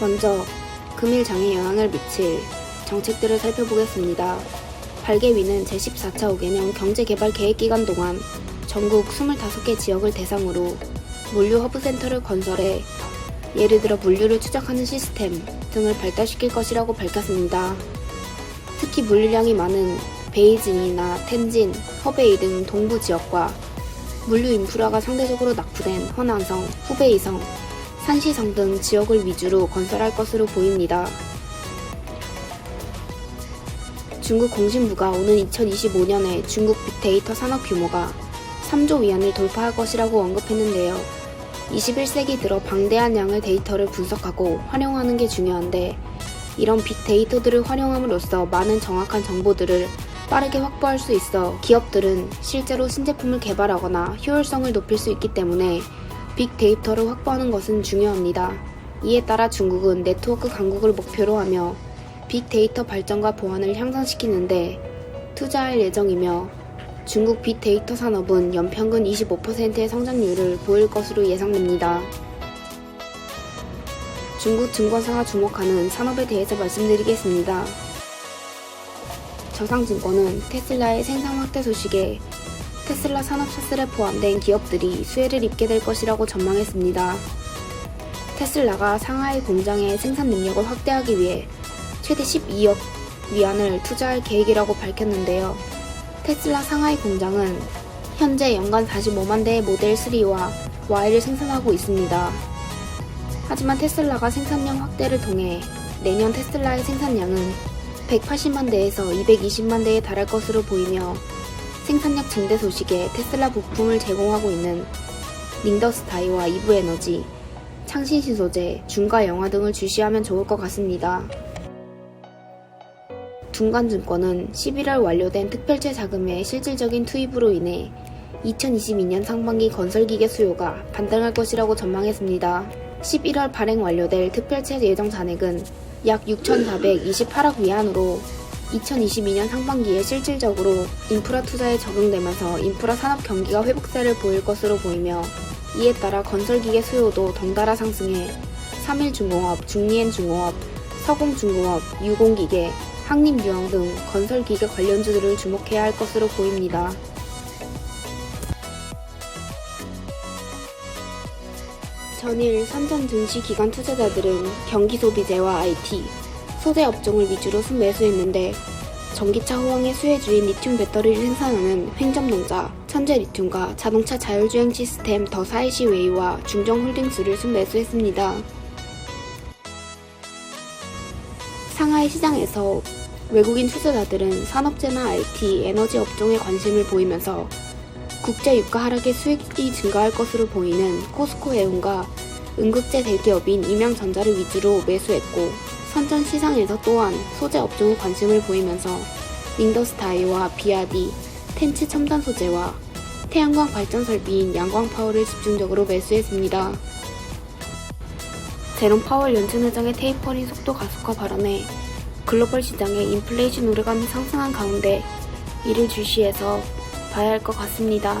먼저 금일 장에 영향을 미칠 정책들을 살펴보겠습니다. 발개위는 제14차 5개년 경제개발 계획 기간 동안 전국 25개 지역을 대상으로 물류 허브센터를 건설해 예를 들어 물류를 추적하는 시스템 등을 발달시킬 것이라고 밝혔습니다. 특히 물류량이 많은 베이징이나 텐진, 허베이 등 동부 지역과 물류 인프라가 상대적으로 낙후된 허난성, 후베이성, 산시성 등 지역을 위주로 건설할 것으로 보입니다. 중국 공신부가 오는 2025년에 중국 빅데이터 산업 규모가 3조 위안을 돌파할 것이라고 언급했는데요. 21세기 들어 방대한 양의 데이터를 분석하고 활용하는 게 중요한데 이런 빅데이터들을 활용함으로써 많은 정확한 정보들을 빠르게 확보할 수 있어 기업들은 실제로 신제품을 개발하거나 효율성을 높일 수 있기 때문에 빅데이터를 확보하는 것은 중요합니다. 이에 따라 중국은 네트워크 강국을 목표로 하며 빅데이터 발전과 보안을 향상시키는데 투자할 예정이며 중국 빅데이터 산업은 연평균 25%의 성장률을 보일 것으로 예상됩니다. 중국 증권사가 주목하는 산업에 대해서 말씀드리겠습니다. 저상증권은 테슬라의 생산 확대 소식에 테슬라 산업사슬에 포함된 기업들이 수혜를 입게 될 것이라고 전망했습니다. 테슬라가 상하이 공장의 생산 능력을 확대하기 위해 최대 12억 위안을 투자할 계획이라고 밝혔는데요. 테슬라 상하이 공장은 현재 연간 45만 대의 모델 3와 Y를 생산하고 있습니다. 하지만 테슬라가 생산량 확대를 통해 내년 테슬라의 생산량은 180만 대에서 220만 대에 달할 것으로 보이며 생산력 증대 소식에 테슬라 부품을 제공하고 있는 링더스타이와 이브에너지, 창신신소재, 중가영화 등을 주시하면 좋을 것 같습니다. 둔간증권은 11월 완료된 특별채 자금의 실질적인 투입으로 인해 2022년 상반기 건설기계 수요가 반등할 것이라고 전망했습니다. 11월 발행 완료될 특별채 예정 잔액은 약 6,428억 위안으로 2022년 상반기에 실질적으로 인프라 투자에 적용되면서 인프라 산업 경기가 회복세를 보일 것으로 보이며 이에 따라 건설기계 수요도 덩달아 상승해 3일중공업, 중리엔중공업, 서공중공업, 유공기계, 항림유황 등 건설기계 관련주들을 주목해야 할 것으로 보입니다. 전일 선전 증시 기관 투자자들은 경기 소비재와 IT, 소재 업종을 위주로 순매수했는데 전기차 호황의 수혜주인 리튬 배터리를 생산하는 횡점농자, 천재리튬과 자동차 자율주행 시스템 더 사이시웨이와 중정홀딩스를 순매수했습니다. 상하이 시장에서 외국인 투자자들은 산업재나 IT, 에너지 업종에 관심을 보이면서 국제 유가 하락의 수익이 증가할 것으로 보이는 코스코 해운과 응급제 대기업인 임양전자를 위주로 매수했고 선전 시장에서 또한 소재 업종에 관심을 보이면서 링더스타이와 비아디, 텐치 첨단 소재와 태양광 발전 설비인 양광 파워를 집중적으로 매수했습니다. 제롬 파월 연준 의장의 테이퍼링 속도 가속화 발언에 글로벌 시장의 인플레이션 우려감이 상승한 가운데 이를 주시해서 봐야 할 것 같습니다.